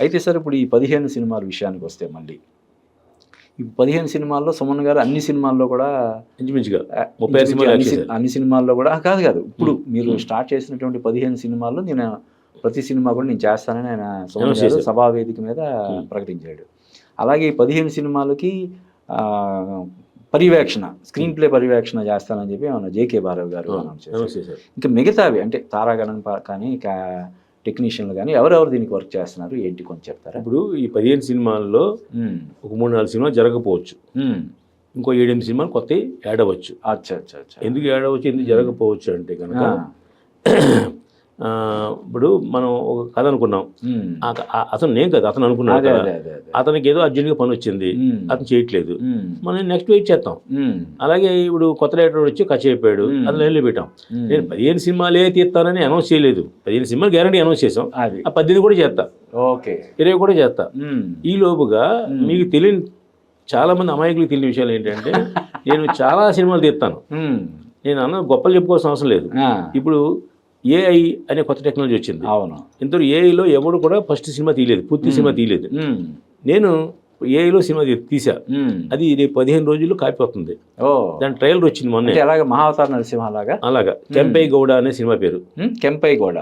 అయితే సార్ ఇప్పుడు ఈ పదిహేను సినిమాల విషయానికి వస్తే మళ్ళీ ఈ పదిహేను సినిమాల్లో సుమన్ గారు అన్ని సినిమాల్లో కూడా ఇంచుమించుగా ముప్పై అన్ని సినిమాల్లో కూడా కాదు కాదు ఇప్పుడు. మీరు. స్టార్ట్ చేసినటువంటి పదిహేను సినిమాల్లో నేను ప్రతి సినిమా కూడా నేను చేస్తానని ఆయన సుమన్ గారు చేశారు. సభా వేదిక మీద. ప్రకటించాడు అలాగే ఈ పదిహేను సినిమాలకి ఆ, పర్యవేక్షణ స్క్రీన్ ప్లే పర్యవేక్షణ చేస్తానని చెప్పి మన జేకే భారవ్ గారు అనౌన్స్ చేశారు ఇంకా మిగతావి అంటే తారాగణన్ పా- కానీ టెక్నీషియన్లు కానీ ఎవరెవరు దీనికి వర్క్ చేస్తున్నారు ఏంటి కొంచెం చెప్తారా? ఇప్పుడు ఈ పదిహేను సినిమాల్లో. ఒక మూడు నాలుగు సినిమాలు జరగకపోవచ్చు. ఇంకో ఏడెనిమిది సినిమాలు కొత్త యాడ్ అవ్వచ్చు. అచ్చా అచ్చా అచ్చా. ఎందుకు యాడ్ అవ్వచ్చు ఎందుకు జరగకపోవచ్చు అంటే కనుక ఇప్పుడు మనం ఒక కథ అనుకున్నాం అతను నేను కదా అతను అదే అతనికి ఏదో అర్జెంట్గా పని వచ్చింది. అతను చేయట్లేదు. మనం నెక్స్ట్ వెయిట్ చేస్తాం. అలాగే ఇప్పుడు కొత్త డైరెక్టర్ వచ్చి కథ చెప్పాడు. అది లైన్లో పెట్టాం. నేను పదిహేను సినిమాలే తీస్తానని అనౌన్స్ చేయలేదు పదిహేను సినిమాలు గ్యారంటీ అనౌన్స్ చేసాం ఆ పద్దెనిమిది కూడా చేస్తా ఓకే ఇరవై కూడా చేస్తా. ఈ లోపుగా. మీకు తెలియని చాలా మంది అమాయకులకు తెలియని విషయాలు ఏంటంటే నేను చాలా సినిమాలు తీస్తాను. నేను అన్న గొప్పలు చెప్పుకోవాల్సిన అవసరం లేదు. ఇప్పుడు ఏఐ అనే కొత్త టెక్నాలజీ వచ్చింది. అవును. ఇంతలో ఏఐలో ఎవడు కూడా ఫస్ట్ సినిమా తీయలేదు పూర్తి సినిమా తీయలేదు. నేను ఏఐలో సినిమా తీసా. అది రేపు పదిహేను రోజుల్లో కాపీ వస్తుంది ఓ. దాని ట్రailer వచ్చింది మొన్నే. అంటే ఎలాగ మహావతార నరసింహ లాగా అలాగా. కెంపై గౌడ అనే సినిమా పేరు. కెంపై గోడ